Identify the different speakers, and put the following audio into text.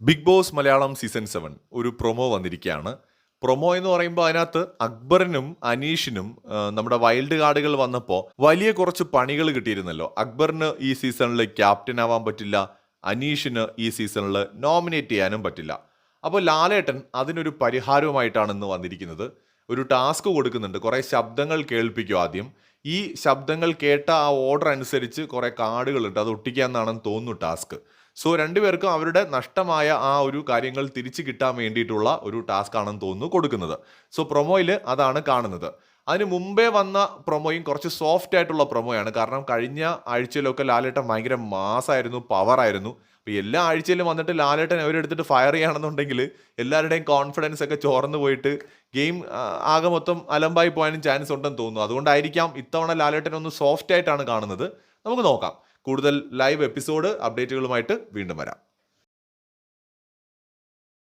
Speaker 1: Big Boss Malayalam season seven ഒരു promo വന്നിരിക്കുകയാണ്. Promo എന്ന് പറയുമ്പോൾ അതിനകത്ത് അക്ബറിനും അനീഷിനും നമ്മുടെ വൈൽഡ് കാർഡുകൾ വന്നപ്പോൾ വലിയ കുറച്ച് പണികൾ കിട്ടിയിരുന്നല്ലോ. അക്ബറിന് ഈ സീസണിൽ ക്യാപ്റ്റൻ ആവാൻ പറ്റില്ല അനീഷിന് ഈ സീസണിൽ നോമിനേറ്റ് ചെയ്യാനും പറ്റില്ല. അപ്പോൾ ലാലേട്ടൻ അതിനൊരു പരിഹാരവുമായിട്ടാണ് ഇന്ന് വന്നിരിക്കുന്നത്. ഒരു ടാസ്ക് കൊടുക്കുന്നുണ്ട്. കുറേ ശബ്ദങ്ങൾ കേൾപ്പിക്കും ആദ്യം. ഈ ശബ്ദങ്ങൾ കേട്ട ആ ഓർഡർ അനുസരിച്ച് കുറേ കാർഡുകളുണ്ട് അത് ഒട്ടിക്കാന്നാണെന്ന് തോന്നുന്നു ടാസ്ക്. സോ രണ്ടുപേർക്കും അവരുടെ നഷ്ടമായ ആ ഒരു കാര്യങ്ങൾ തിരിച്ചു കിട്ടാൻ വേണ്ടിയിട്ടുള്ള ഒരു ടാസ്ക് ആണെന്ന് തോന്നുന്നു കൊടുക്കുന്നത്. സോ പ്രൊമോയിൽ അതാണ് കാണുന്നത്. അതിന് മുമ്പേ വന്ന പ്രൊമോയും കുറച്ച് സോഫ്റ്റ് ആയിട്ടുള്ള പ്രൊമോയാണ്. കാരണം കഴിഞ്ഞ ആഴ്ചയിലൊക്കെ ലാലേട്ടൻ ഭയങ്കര മാസമായിരുന്നു പവറായിരുന്നു. അപ്പോൾ എല്ലാ ആഴ്ചയിലും വന്നിട്ട് ലാലേട്ടൻ അവരെടുത്തിട്ട് ഫയർ ചെയ്യുകയാണെന്നുണ്ടെങ്കിൽ എല്ലാവരുടെയും കോൺഫിഡൻസ് ഒക്കെ ചോർന്നു പോയിട്ട് ഗെയിം ആകെ മൊത്തം അലമ്പായി പോകാനും ചാൻസ് ഉണ്ടെന്ന് തോന്നുന്നു. അതുകൊണ്ടായിരിക്കാം ഇത്തവണ ലാലേട്ടൻ ഒന്ന് സോഫ്റ്റ് ആയിട്ടാണ് കാണുന്നത്. നമുക്ക് നോക്കാം. കൂടുതൽ ലൈവ് എപ്പിസോഡ് അപ്ഡേറ്റുകളുമായിട്ട് വീണ്ടും വരാം.